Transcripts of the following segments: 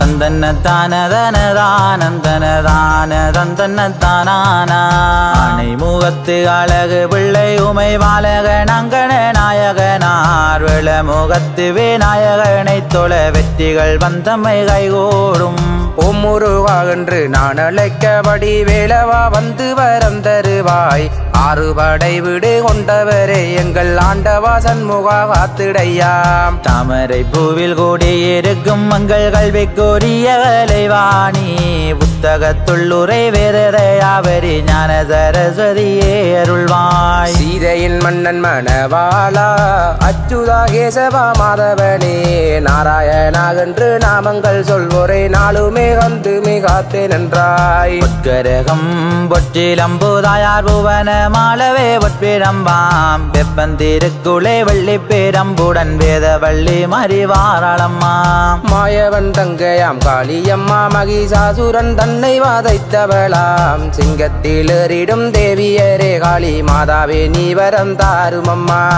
தந்தன்னத்தானதனதானந்தனதானதந்தன்னத்தானானா? தந்தன்னத்தானதனதானந்தனதானதந்தன்னத்தானானா தந்தன்னத்தானதனதானந்தனதானதந்தன்னத்தானானா ஆனை முகத்து அழகு பிள்ளை உமை வாழக நங்கன நாயகனார் விள முகத்து விநாயகனை தொழ வெற்றிகள் வந்தமை கைகூடும். ஓம் முருகா என்று நான் அழைக்கபடி வேலவா வந்து வரம் தருவாய். ஆறுபடை வீடு கொண்டவரே எங்கள் ஆண்டவா சண்முகா காத்திடையாம். தாமரை பூவில் கூடியிருக்கும் மங்கள் கல்விக்குரிய கலைவாணி புத்தகத்துள்ளுரை வேதரையாவரி ஞான சரஸ்வதியே அருள்வாய். சீதையின் மன்னன் மணவாளா அச்சுதா கேசவா மாதவனே. நாராயணாகென்று நாமங்கள் சொல்வோரை நாளுமே கந்து மிகாத்தே நன்றாய். உட்கரகம் பொற்றிலம்புதாயார் புவன மாலவே ஒற்பிரம்பாம் வெப்பந்திருக்குளே வள்ளி பேரம்புடன் வேத வள்ளி மறிவாராளம்மா. மாயவன் தங்கையாம் காளியம்மா மகிஷாசுரன் தன்னை வாதைத்தவளாம். சிங்கத்தில் ஏறிடும் தேவியரே காளி மாதாவே நீ வரம் தாருமம்மா.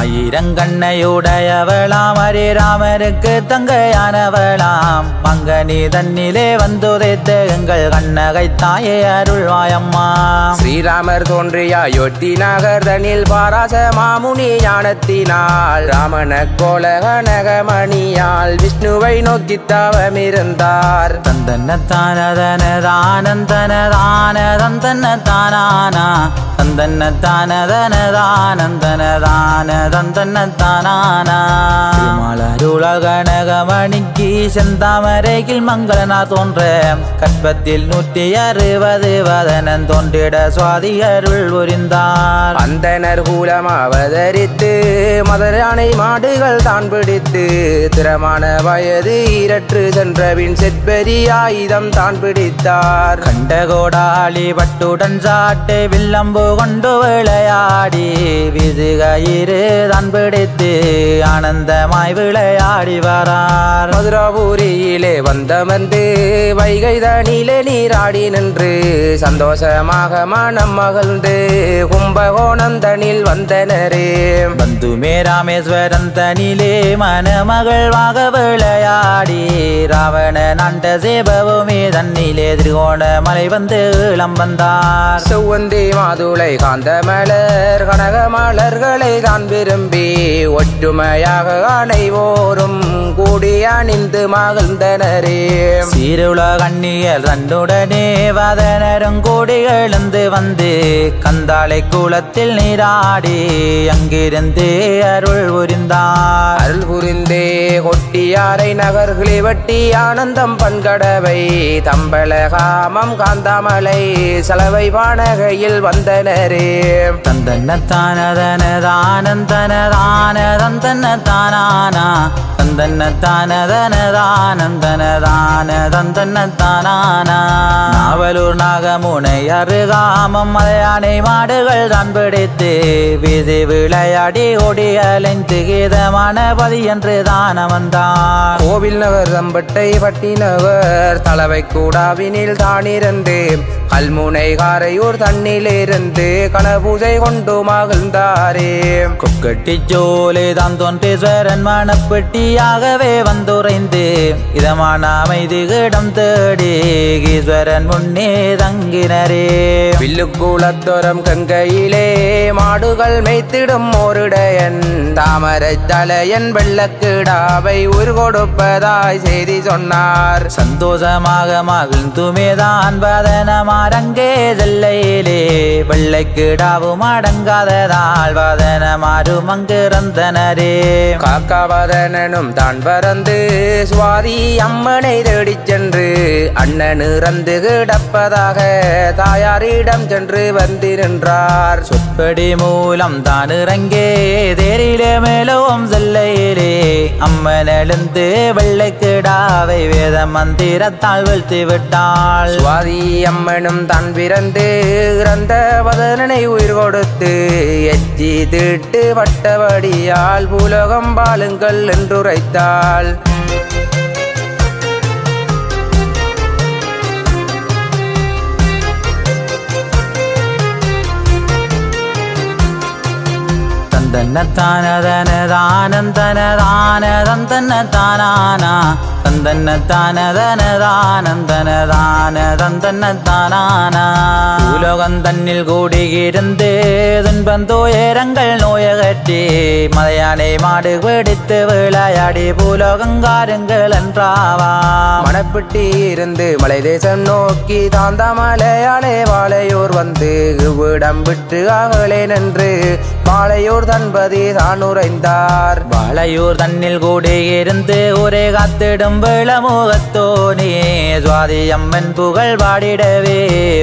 ஆயிரங்கண்ணையுடையவளாம் ஹரிராமருக்கு தங்கையானவளாம். மங்கனி தன்னிலே வந்துதைத்த எங்கள் கண்ணகை தாயே அருள்வாயம்மா. ஸ்ரீராமர் தோன்றிய அயோத்தி நகர் தனில் பாராச மாமுனி ஞானத்தினால் ராமன கோலக நகமணியால் விஷ்ணுவை நோக்கி தவமிருந்தார். தந்தன்னத்தானதனதானதந்தன்னதானானா தந்தன்னத்தானதனதானந்தனதானதந்தன்னத்தானானா திருமாலருளல் கனகமணிக்கு செந்தாமரையில் மங்களனார் தோன்ற கற்பத்தில் நூற்றி அறுபது வதனன் தோன்றிட சுவாதி அருள் புரிந்தார். அந்தனர் கூலம் அவதரித்து மதுரானை மாடுகள் தான் பிடித்து திறமான வயது ஈரற்று சென்றபின் செற்பெரிய ஆயுதம் தான் பிடித்தார். கண்ட கோடாளி பட்டுடன் சாட்டு வில்லம்பு கொண்டு விளையாடி விதுகயிறு தான் பிடித்து ஆனந்தமாய் விளையாடி வரார். மதுராபுரியிலே வந்தமர்ந்து வைகை தனிலே நீராடி நின்று சந்தோஷமாக மனம் மகிழ்ந்து கும்பகோணம் தனில் வந்தனரே பந்துமே ராமேஸ்வரன் தனிலே மணமகள்வாக விளையாடி ராவண நண்ட சேபவுமே தன்னிலே திருகோண மலை வந்து இளம் வந்தார். செவ்வந்தி மாதுளை காந்த மலர் கனக மலர்களை தான் விரும்பி ஒற்றுமையாக அனைவோரும் கூடி அணிந்து மகிழ்ந்தனரே. சீருள கண்ணியல் தன்னுடனே வதனரும் கூடி எழுந்து வந்து கந்தாளை குளத்தில் நீராடி அங்கிருந்து அருள் புரிந்தார். அருள் புரிந்தே கொட்டியாரை நகர்களே வட்டி ஆனந்தம் பண்கடவை தம்பள காமம் காந்தாமலை செலவை வானகையில் வந்தனரே தந்தன்னத்தானதனதானந்தனதானதந்தன்னத்தானானா. தந்தன்னத்தானதனதானந்தனதானதந்தன்னத்தானானா நாவலூர் நாகமுனை அருகாமம் மலையானை மாடுகள் தான் பிடித்து விதி விளையாடி ஓடி அலைந்து கீதமான பதி என்று தான வந்தார் கோவில் நகர் தம்பட்டை பட்டினவர் தலைவை கூடாவினில் தானிருந்து கல்முனை காரையூர் தண்ணிலிருந்து கனபூஜை கொண்டு மகிழ்ந்தாரே. கொக்கட்டி ஜோலை தான் தோன்றீஸ்வரன் மணப்பெட்டியாகவே வந்துரைந்து இதமான அமைதி இடம் தேடி ஈஸ்வரன் முன்னே தங்கினரே. வில்லுக்குளத்தோரம் கங்கையிலே மாடுகள் மேய்த்திடும் ஓருடையன் தாமரை தலையன் வெள்ளக்கிடாவை உரு கொடுப்பதாய் செய்தி சொன்னார். சந்தோஷமாக மகிழ்ந்துமேதான் வதனமாரங்கே செல்லையிலே வெள்ளைக்கிடாவும் அடங்காததால் வதனமாரும் அங்கிருந்தனரே காக்காவதனும் தான் பறந்து சுவாதி அம்மனை தேடிச் சென்று அண்ணன் இறந்து கிடப்பதாக தாயாரிடம் சென்று வந்து நின்றார். சொற்படி மூலம் தான் இறங்கே தேரிலே மேலவும் செல்லையிலே அம்மன் எழுந்து வெள்ளைக்கிடாவை வேத மந்திரத்தால் வீழ்த்தி விட்டாள் சுவாதி அம்மனும் தான் பிறந்து இறந்த மன்னனை உயிர் கொடுத்து எச்சி திட்டு வட்டவடியால் உலகம் பாலுங்கள் என்றுரைத்தாள். தன்னத்தான தனதானம் தனதானதம் தன்னத்தானானா தந்தன தானதன தானந்தன தானானா உலகம் தன்னில் கூடியிருந்து துன்பந்தோயரங்கள் நோயகற்றி மலையானை மாடு பிடித்து விளையாடி பூலோகங்காருங்கள் என்றாவா மணப்பிட்டி இருந்து மலை தேசம் நோக்கி தாந்த மலையாளே வாழையூர் வந்து இவ்விடம் விட்டு அகலே நின்று வாழையூர் தன்பதி தான் உறைந்தார். வாழையூர் தன்னில் கூடியிருந்து ஒரே காத்திடும் விளமுகத்தோனே சுவாதி அம்மன் புகழ் பாடிடவே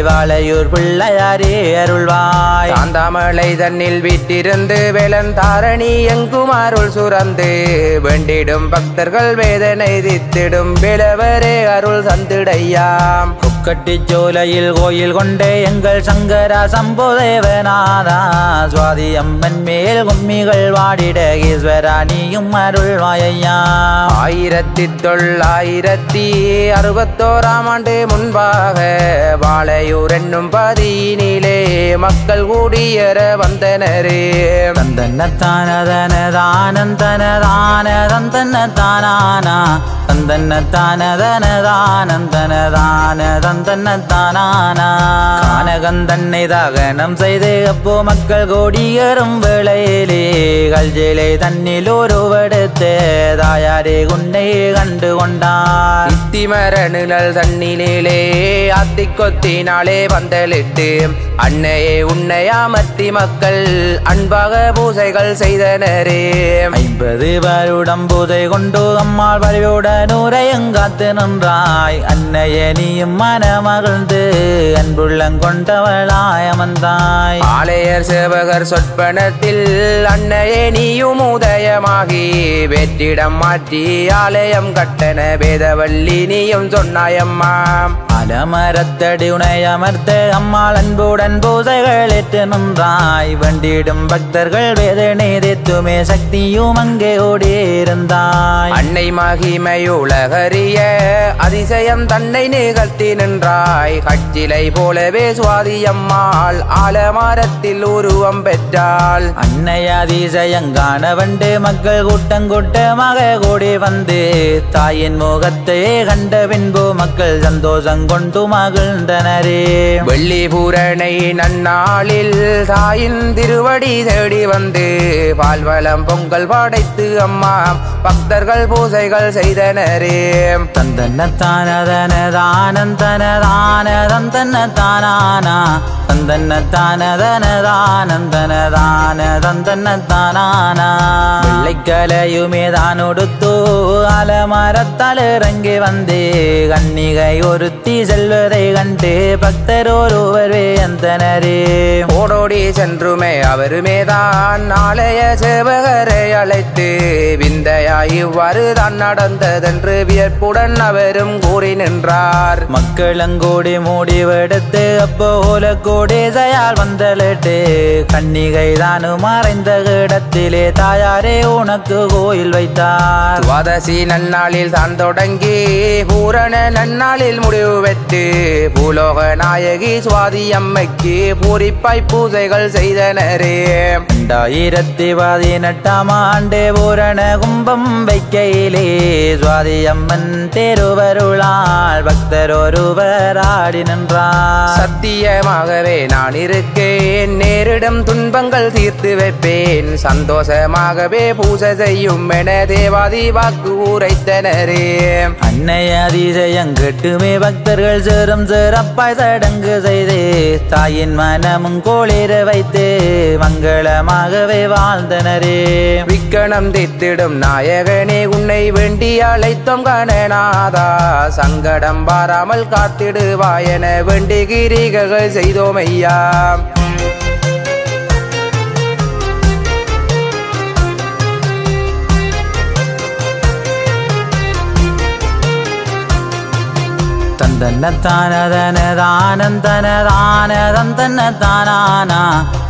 வாழையூர் பிள்ளையாரே அருள்வாய். சாந்தாமலை தன்னில் வீட்டிருந்து வேலன் தாரணி எங்கும் அருள் சுரந்து வேண்டிடும் பக்தர்கள் வேதனை தித்திடும் விளவரே அருள் சந்திடையாம் கொக்கட்டி சோலையில் கோயில் கொண்டே எங்கள் சங்கரா சம்போதேவநாதா சுவாதி அம்மன் மேல் கும்மிகள் வாடிட ஈஸ்வரா நீயும் அருள்வாயையா. ஆயிரத்தி தொள்ளாயிரத்தி அறுபத்தோராம் ஆண்டு முன்பாக வாழையூர் என்னும் பதியினிலே மக்கள் கூடியற வந்தனரே. தந்தன தானதன தானந்தன கானகந்தன்னை தாகனம் செய்து அப்போ மக்கள் கோடியரும் வேளையிலே கல்ஜிலை தன்னில் ஒருவடுத்து தாயாரே குண்டை கண்டு கொண்டார் இத்திமர நிழல் தண்ணிலே அத்திக்கொத்தினாலே பந்தலிட்டு அன்னையே உன்னை அமர்த்தி மக்கள் அன்பாக பூசைகள் செய்தனரே. ஐம்பது வருடம் புதை கொண்டு அம்மாள் வழியுடன் உரையங்காத்து நின்றாய். அன்னைய நீயும் மனமகிழ்ந்து அன்புள்ளம் கொண்டவளாய் அமர்ந்தாய். ஆலயர் சேவகர் சொற்பனத்தில் அன்னையே நீயும் உதயமாகி வெற்றிடம் மாற்றி ஆலயம் கட்டண வேதவல்லி நீயும் சொன்னாயம்மா. அலமரத்தடி உனை அமர்த்த அம்மாள் அன்புடன் பூசைகள் ஏற்று நின்றாய். வண்டிடும் பக்தர்கள் வேதனை தேத்துமே சக்தியும் அங்கே ஓடியிருந்தாய். அன்னை மகிமையுலகறிய அதிசயம் தன்னை நிகழ்த்தி நின்றாய். கச்சிலை போலவே சுவாதியம்மாள் ஆலமரத்தில் உருவம் பெற்றாள். அன்னை வண்டு மக்கள் கூட்டம் கூட்டமாக கூடி வந்து தாயின் முகத்தை கண்ட பின்பு மக்கள் சந்தோஷம் கொண்டு மகிழ்ந்தனரே. வெள்ளி பூரணை நன்னாளில் தாயின் திருவடி தேடி வந்து பால்வளம் பொங்கல் படைத்து அம்மா பக்தர்கள் பூசைகள் செய்தனரே. தந்தன தானதன தானந்தன தான தந்தன தானானா தந்தன தானதன தானந்தன தான தந்தன தானானா வெள்ளைக்கலையுமே தான் உடுத்து அலமரத்தால் இறங்கி வந்து கன்னிகை ஒருத்தி செல்வதை கண்டு பக்தர் ஒருவர் வேந்தனரே ஓடோடி சென்றுமே அவருமே தான் நாளைய சேவகரை அழைத்து விந்தையாய் இவ்வாறு தான் நடந்ததென்று வியப்புடன் அவரும் கூறி நின்றார். மக்களங்கூடி மூடிவெடுத்து அப்போல கோடி தயால் வந்தலிட்டு கன்னிகை தானு மறைந்த இடத்திலே தாயாரே உனக்கு கோயில் வைத்தார். துவாதசி நன்னாளில் தான் தொடங்கி பூரண நன்னாளில் முடிவு பெற்று பூலோக நாயகி சுவாதி அம்மைக்கு பூரிப்பாய் பூஜைகள் செய்தனரே. ரெண்டாயிரத்தி பதினெட்டாம் ஆண்டு பூரண கும்பம் வைக்கையிலே சுவாதி அம்மன் தேருவருளால் பக்தர் ஒருவர் ஆடி நின்றார். சத்தியமாகவே நான் இருக்கேன் நேரிடம் துன்பங்கள் தீர்த்து வைப்பேன். சந்தோஷமாகவே பூஜை செய்யும் என தேவாதி வாக்கு உரைத்தன உரைத்தனரே அன்னை அதிசயம் கெட்டுமே பக்தர்கள் சேரும் சிறப்பாய் சடங்கு செய்து. தாயின் மனமும் கோளிர வைத்து மங்களமாகவே வாழ்ந்தனரே. விக்கணம் தித்திடும் நாயகனே உன்னை வேண்டி அழைத்தோம் கணநாதா. சங்கடம் பாராமல் காத்திடுவாயென வேண்டி கிரிகைகள் செய்தோம் ஐயா. தந்தன்ன தானதன தானந்தன தானதந்தன தானானா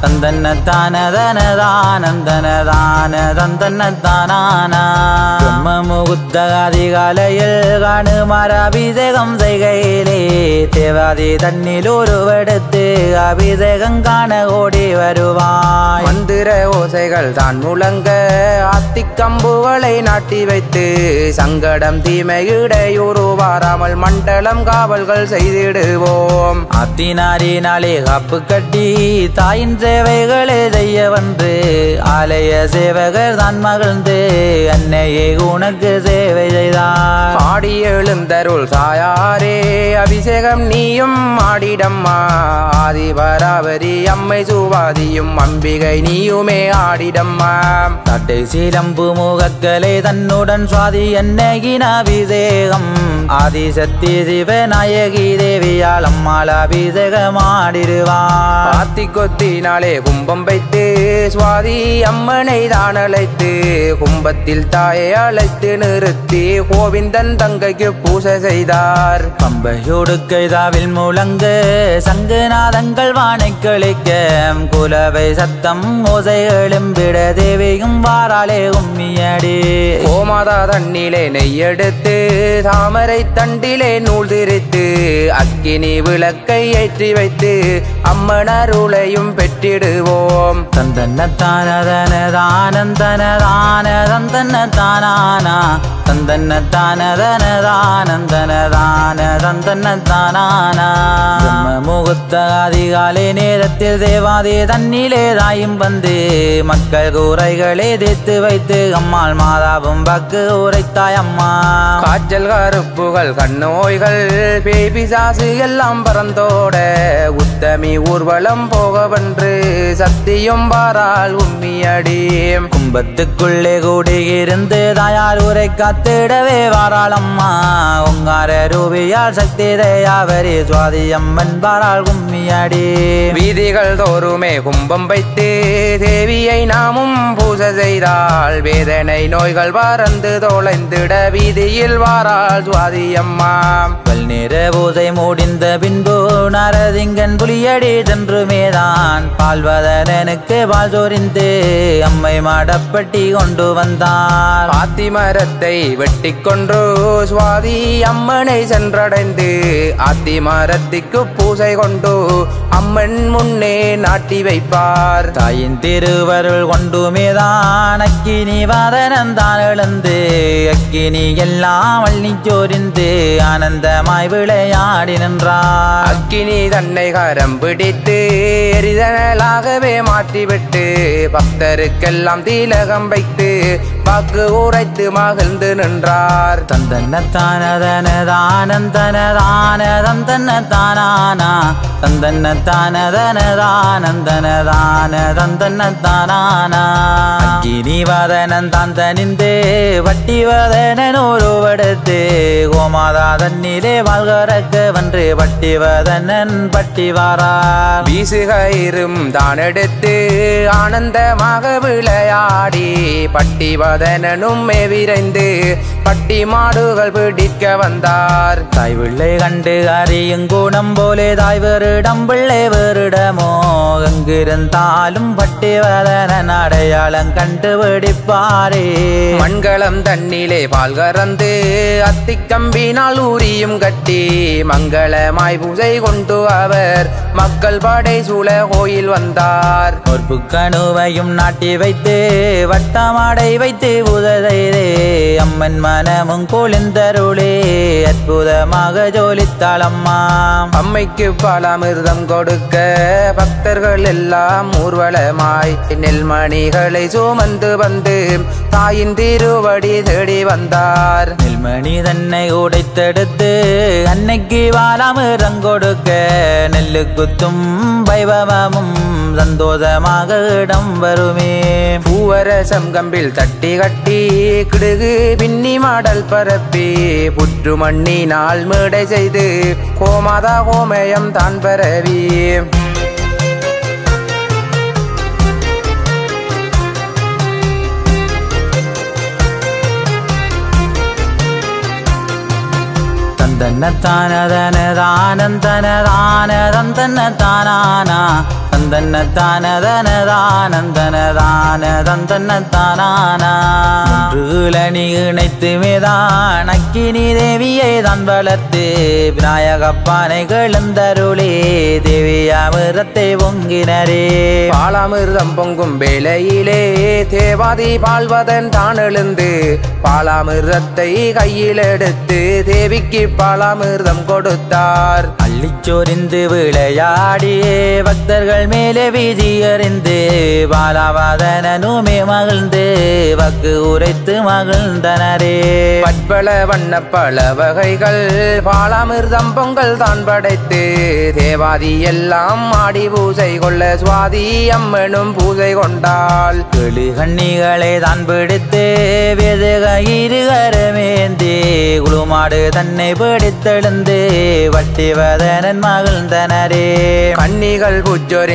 தந்தன்ன தானதன தானந்தன தானதந்தன தானானா பிரம்ம முகுத்த அதிகாலையில் காணுமாற அபிஷேகம் செய்கையிலே தேவாதி தன்னில் உருவெடுத்து அபிஷேகம் காண ஓடி வருவாய். மந்திர ஓசைகள் தான் முழங்க அத்திக்கம்புகளை நாட்டி வைத்து சங்கடம் தீமையிடையூறு வாராமல் மண்டலம் காவல்கள் செய்திடுவோம். அத்தினாரினாலே காப்பு கட்டி தாயின் சேவைகளை செய்ய வந்து? ஆலய சேவகர் தான் மகிழ்ந்து அன்னையே உனக்கு சேவை செய்தார். பாடி எழுந்தருள் சாயாரே அபிஷேகம் நீயும் ஆடிடம்மா. ஆதிபராவரி அம்மை சுவாதியும் அம்பிகை நீயுமே ஆடிடம்மா. தட்டை சீலம்பு முகக்கலை தன்னுடன் சுவாதி என்னகின அபிஷேகம். ஆதிசக்தி சிவநாயகி தேவியால் அம்மாள் அபிஷேகமாடிடுவார். ஆத்தி கொத்தினாலே கும்பம் வைத்து சுவாதி அம்மனை தான் அழைத்து கும்பத்தில் தாயை அழைத்து நிறுத்தி கோவிந்தன் தங்கைக்கு பூசை செய்தார். பம்பையோடு கைதாவில் முழங்க சங்குநாதங்கள் வானை கழிக்க குலவை சத்தம் ஓசை எழும்பிட தேவியும் வாராளே உம்மியடி. கோமாதா தண்ணிலே நெய்யெடுத்து தாமரை தண்டிலே நூல் திரித்து அக்கினி விளக்கை ஏற்றி வைத்து அம்மனருளையும் பெற்றிடுவோம் தந்தன்ன தானதன தந்தன்ன தானானா தந்தன்ன தானதன தந்தன்ன தானானா பிரம்ம அதிகாலை நேரத்தில் தேவாதே தன்னிலே தாயும் வந்து மக்கள் கூரைகளை தேத்து வைத்து அம்மாள் மாதாவும் பக்கு உரைத்தாய் அம்மா. காய்ச்சல் கருப்புகள் கண்ணோய்கள் பேபி சாசு எல்லாம் பறந்தோட உத்தமி ஊர்வலம் போகவென்று சத்தியும் பாரால் உம்மியடி கும்பத்துக்குள்ளே கூடியிருந்து தாயார் உரை காத்திடவே வாராளம்மா. உங்கார ரூபியால் சக்தி தயாவரி சுவாதியம்மன் பாரால் கும்மியடி வீதிகள் தோறுமே கும்பம் வைத்து தேவியை நாமும் பூசை செய்தால் வேதனை நோய்கள் பறந்து தொலைந்திட வீதியில் வாராள் சுவாதியம்மா. பல்நிற பூசை முடிந்த பின்பு நரதிங்கன் புலியடி சென்று பால் சொரிந்து அம்மை மாடப்பட்டி கொண்டு வந்தார். ஆத்தி மரத்தை வெட்டி கொன்று சுவாதி அம்மனை சென்றடைந்து ஆத்தி மரத்திற்கு பூசை கொண்டு அம்மன் முன்னே நாட்டி வைப்பார். தாயின் திருவருள் கொண்டுமேதான் அக்கினி வாதனந்தான் எழுந்து அக்கினி எல்லாம் அள்ளி சொரிந்து ஆனந்தமாய் விளையாடி நின்றார். அக்கினி தன்னை கரம் பிடித்து எரிதனலாகவே மாற்றிவிட்டு பக்தருக்கெல்லாம் தீலகம் வைத்து வாக்கு உரைத்து மகிழ்ந்து நின்றார். தந்தன்ன தானதன தானந்தன தான தந்தன்ன தானானா தந்தன்ன தானதன தானந்தன தான தந்தன்ன தானானா அக்கினி வதனன் தான் தனிந்து வட்டி வதனன் ஒருவடுத்து கோமாதா தன்னிலே வாழ்கறக்க வென்று பட்டி வதனன் பட்டி வாரார் வீசுகயிரும் தான் எடுத்து ஆனந்தமாக விளையாடி பட்டி வதனனும் விரைந்து பட்டி மாடுகள் பிடிக்க வந்தார். தாய் பிள்ளை கண்டு அறியும் கூடம் போலே தாய் வேறிடம் பிள்ளை வேறிடமோ எங்கிருந்தாலும் பட்டி வதனன் அடையாளம் கண்டு வெடிப்பாரே. மண்களம் தண்ணிலே பால் கறந்து அத்திக்கம்பினால் ஊரியும் கட்டி மங்களமாய் பூஜை கொண்டு அவர் மக்கள் படை சூழ கோயில் வந்தார். ஒரு கணுவையும் நாட்டி வைத்து வட்டமாடை வைத்து உததைதே. அம்மன் மனமும் கொளிந்தருளே அற்புதமாக ஜோலித்தாளம்மா அம்மைக்கு பலாமிர்தம் கொடுக்க பக்தர்கள் எல்லாம் ஊர்வலமாய் நெல்மணிகளை சுமந்து வந்து தாயின் திருவடி தேடி வந்தார். நெல்மணி தன்னை உடைத்தெடுத்து அன்னைக்கு வாழாமிரம் கொடுக்க நெல்லு குத்தும் வைபவமும் சந்தோஷமாக இடம் வருமே. பூவரசம் கம்பில் தட்டி கட்டி கிடுகு பின்னி மாடல் பரப்பி. புற்று மண்ணினால் மேடை செய்து கோமாதா கோமயம் தான் பரவி. தந்தன தானதன தானந்தன தானதந்தன தானானா தந்தன தானதன தானந்தன தானதந்தன தானானா ஒன்றுகளணி இணைத்து மேதான் அக்கினி தேவியை தான் வளர்த்து விநாயகப்பானை கிளந்தருளே தேவியாமிரத்தை பொங்கினரே. பாலாமிர்தம் பொங்கும் வேளையிலே தேவாதி பால்வதன் தான் எழுந்து பாலாமிர்தத்தை கையில் எடுத்து தேவிக்கு பாலாமிர்தம் கொடுத்தார். அள்ளிச்சொரிந்து விளையாடியே பக்தர்கள் மேலே வீதி அறிந்து பாலாவாதனனுமே மகிழ்ந்து வக்கு உரைத்து மகிழ்ந்தனரே. பட்பல வண்ண பல வகைகள் பாலாமிர்தம் பொங்கல் தான் படைத்து தேவாதி எல்லாம் ஆடி பூஜை கொள்ள சுவாதி அம்மனும் பூஜை கொண்டாள். கிளி கண்ணிகளை தான் பிடித்து வெதுக இருகரமேந்தி குளுமாடு தன்னை பிடித்தெழுந்து வட்டிவதனன் மகிழ்ந்தனரே. கன்னிகள் புச்சொரிந்தாடிடவே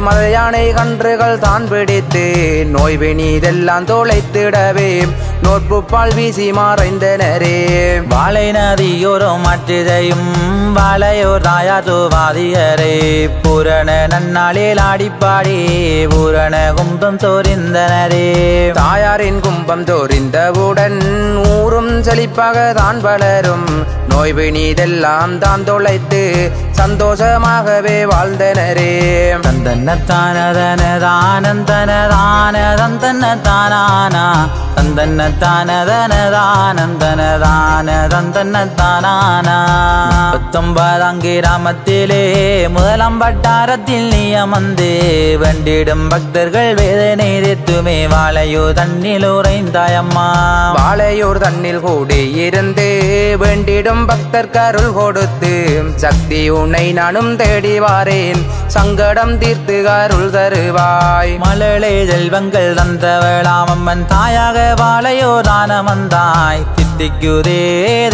மத யானை கன்றுகள் தான் பிடித்து நோய் இதெல்லாம் தொலைத்திடவே நோட்பு பால் வீசி மறைந்தனரே. வாழை நதியோரும் மற்றிதையும் வாழையோர் தாயார் துவாதியரை பூரண நன்னாளில் ஆடிப்பாடி பூரண கும்பம் தோரிந்தனரே. தாயாரின் கும்பம் தோறிந்தவுடன் ஊரும் செழிப்பாக தான் வளரும். நோய் இதெல்லாம் தான் தொலைத்து சந்தோஷமாகவே வாழ்ந்தனரே. தந்தன தானதன தானந்தன தானதந்தன தானானா தந்தன தானதன தானந்தன தானதந்தன தானானா பத்தொன்பதாம் கிராமத்திலே முதலாம் வட்டாரத்தில் நீ அமர்ந்து வண்டிடும் பக்தர்கள் வேதனை எத்துமே வாழையோ தண்ணில் உறைந்தாயம்மா. வாழையூர் தன்னில் கூடி இருந்து வேண்டிடும் பக்தர் கருள் கொடுத்து சக்தி உன்னை நானும் தேடி வாரேன். சங்கடம் தீர்த்து அருள் தருவாய். மழலை செல்வங்கள் தந்தவளாம் அம்மன் தாயாக வாழையோ தானம் வந்தாய் தித்திக்குதே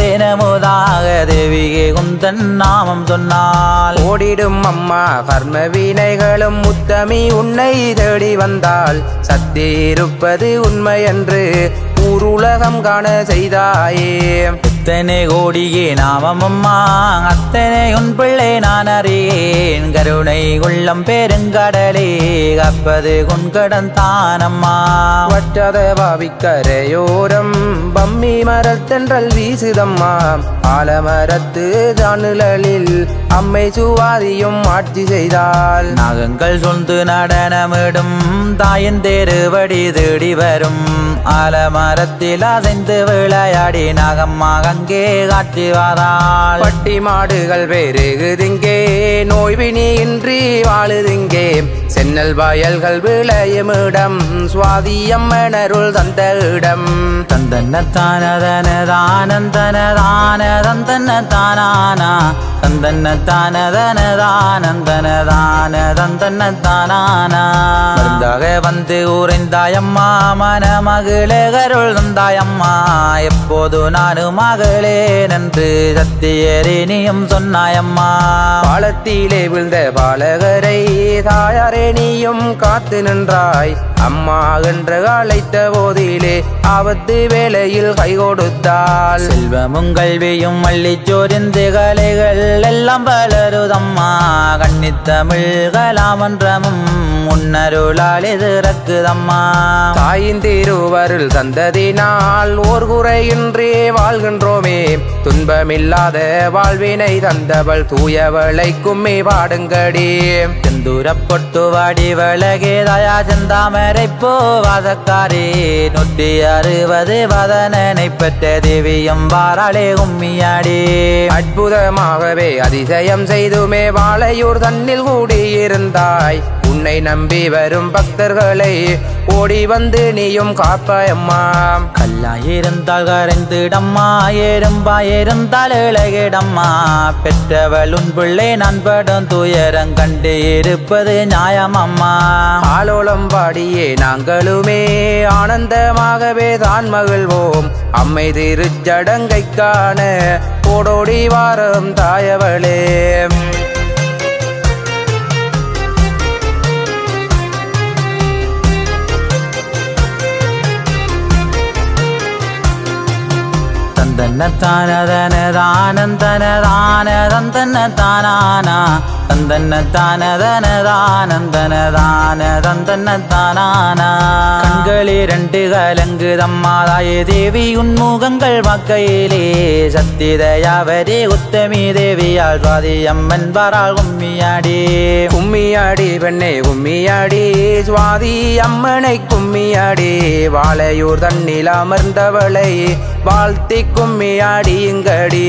தினமுதாக தேவிகே குந்தன் நாமம் சொன்னால். ஓடிடும் அம்மா கர்ம வினைகளும் முத்தமி உன்னை தேடி வந்தால் சக்தி இருப்பது உண்மை என்று ஊருலகம் காண செய்தாயே. எத்தனை கோடியே நாமம் அம்மா அத்தனை உன் பிள்ளை நான் அறியேன். கருணை உள்ளம் பெருங்கடலே கப்பது குன்கடன் தானம்மா. வற்றாத பாவிக்கரையோரம் பம்மி மரத்தென்றல் வீசுதம்மா. ஆலமரத்து தானுலலில் அம்மை சுவாதியும் ஆட்சி செய்தாள். நாகங்கள் சொந்து நடனமிடும் தாயின் தேருவடி தேடி வரும். ஆலமரத்தில் அசைந்து விளையாடி நாகம்மா அங்கே காட்சி வாராள். பட்டி மாடுகள் பெருகுதிங்கே நோய்வினி இன்றி வாழுதிங்கே. சென்னல் வயல்கள் விளையும் இடம் சுவாதியம்மனருள் தந்த இடம். தந்தன தானதன தானந்தன தானதந்தன தானானா தந்தன தானதன தானந்தன தானதந்தன தானானா மருந்தாக வந்து உறைந்தாயம்மா மன மகளே கருள் தந்தாயம்மா. எப்போது நானும் மகளே நன்று சத்தியரே நீயும் சொன்னாயம்மா. பாலத்திலே விழுந்த பாலகரை தாயாரே நீயும் காத்து நின்றாய். அம்மா என்று அழைத்த போதிலே ஆபத்து வேளையில் கை கொடுத்தாள். செல்வமும் கல்வியும் மல்லிச்சோரிந்து கலைகள் எல்லாம் வளருதம்மா கன்னித்தமிழ் கலாமன்றமும் முன்னருளால் எதிரக்குதம்மா தாயின் திருவருள் தந்ததினால் ஓர் குறையின்றி வாழ்கின்றோமே. துன்பமில்லாத வாழ்வினை தந்தவள் தூயவளை கும்மி பாடுங்கடி செந்தூரப்பொட்டு வாடி வழகே தயா செந்தாமரை போவாதக்காரே. நூற்றி அறுபது வதனனை பெற்ற தேவியம் வாராளே கும்மியாடி அற்புதமாகவே அதிசயம் செய்துமே வாழையூர் தன்னில் கூடியிருந்தாய். உன்னை நம்பி வரும் பக்தர்களை ஓடி வந்து நீயும் காப்பாயம்மா. கல்லாயிருந்தால் கரைந்திடம்மா எறும்பா இருந்தால் இழகிடம்மா பெற்றவள் உன் பிள்ளை நான் படும் துயரம் கண்டு இருப்பது நியாயமம்மா. ஆலோலம் பாடியே நாங்களுமே ஆனந்தமாகவே தான் மகிழ்வோம். அம்மை திருச்சடங்கை காண ஓடோடி வாரம் தாயவளே. தந்த தந்தன தானதன தானந்தன தான தந்தன தானானா தந்தன தானதன தானந்தன தான தந்தன தானானா கண்கள் இரண்டு கலங்கு தம்மாதாய தேவி உன்முகங்கள் மக்கையிலே சத்திதயாவரே உத்தமி தேவியால் சுவாதி அம்மன் பாராள் கும்மியாடி. கும்மியாடி பெண்ணே கும்மியாடி. சுவாதி அம்மனை கும்மியாடி. வாழையூர் தண்ணில் அமர்ந்தவளை வாழ்த்தி கும்மியாடி இங்கடி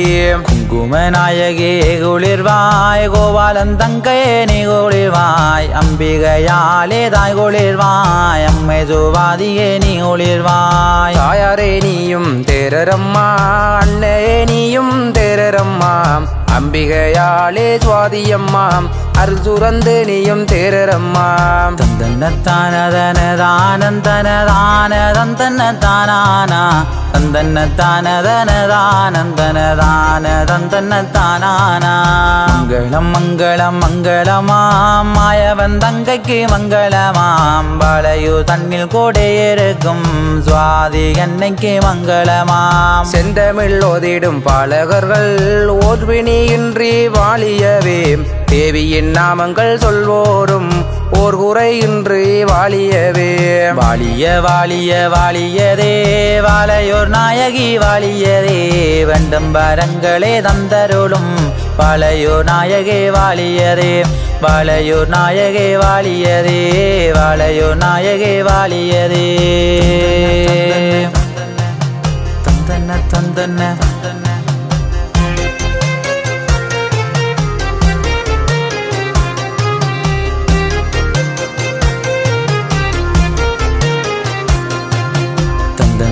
குங்கும நாயகே குளிர்வாய் கோபாலன் தங்கையே நீ ஒளிர்வாய் அம்பிகையாலே தாய் குளிர்வாய் அம்மை சுவாதியே நீ ஒளிர்வாய் தாயாரே நீயும் தேரரம்மா அண்ணே நீயும் தேரரம்மா அம்பிகையாளே சுவாதியம்மா அருள் சுரந்து நீயும் தேரரம்மா தந்தன தானதன தானந்தன தான தந்தன தானானா தந்தன தானதன தானந்தன தான தந்தன தானானா மங்களம் மங்களம் மங்களமாம். மாயவன் தங்கைக்கு மங்களமாம். வளையு தன்னில் கோடை இருக்கும் சுவாதி என்னைக்கு மங்களமாம். செந்தமிழ் ஓதிடும் பாலகர்கள் ஓர்வினியின்றி வாழியவே. தேவியின் நாமங்கள் சொல்வோரும் ஓர் குறையின்றி வாழியவே. வாழிய வாழிய வாழியதே வாழையோர் நாயகி வாழியதே. வேண்டும் வரங்களே தந்தருளும் வாழையோர் நாயகே வாழியதே. வாழையோர் நாயகே வாழியதே வாழையோர் நாயகே வாழியதே. தந்தன தந்தன